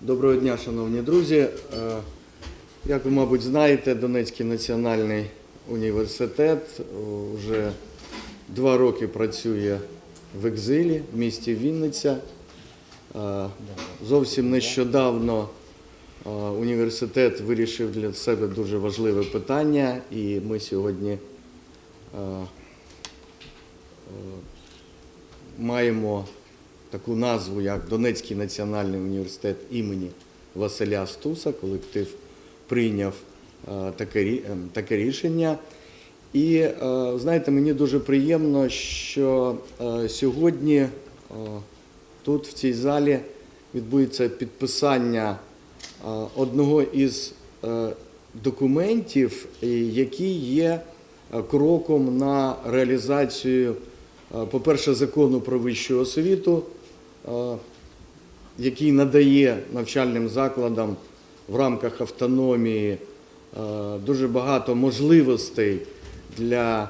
Доброго дня, шановні друзі. Е, Як ви, мабуть, знаєте, Донецький національний університет вже два роки працює в екзилі в місті Вінниця. Е, Зовсім нещодавно університет вирішив для себе дуже важливе питання, і ми сьогодні е, е, маємо таку назву, як Донецький національний університет імені Василя Стуса. Колектив прийняв е, таке, рі- е, таке рішення. І е, знаєте, мені дуже приємно, що е, сьогодні е, тут, в цій залі, відбудеться підписання е, одного із е, документів, е, який є е, кроком на реалізацію, е, по-перше, закону про вищу освіту, е, який надає навчальним закладам в рамках автономії е, дуже багато можливостей для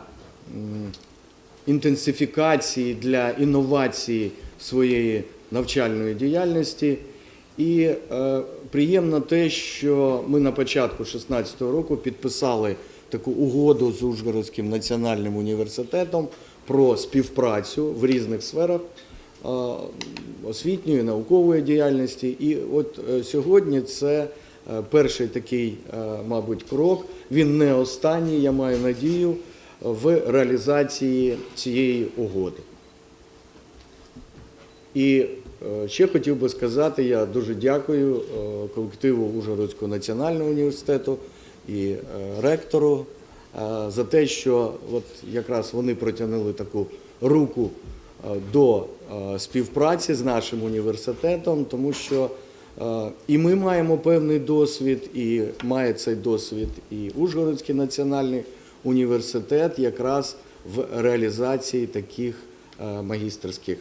інтенсифікації, для інновації своєї навчальної діяльності. І е, приємно те, що ми на початку 2016 року підписали таку угоду з Ужгородським національним університетом про співпрацю в різних сферах е, освітньої, наукової діяльності. І от е, сьогодні це е, перший такий, е, мабуть, крок. Він не останній, я маю надію, в реалізації цієї угоди. І ще хотів би сказати, я дуже дякую е, колективу Ужгородського національного університету і е, ректору е, за те, що от якраз вони протягнули таку руку е, до е, співпраці з нашим університетом, тому що е, і ми маємо певний досвід, і має цей досвід і Ужгородський національний університет якраз в реалізації таких е, магістерських е,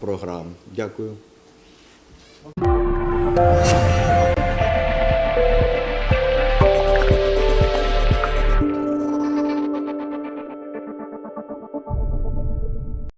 програм. Дякую.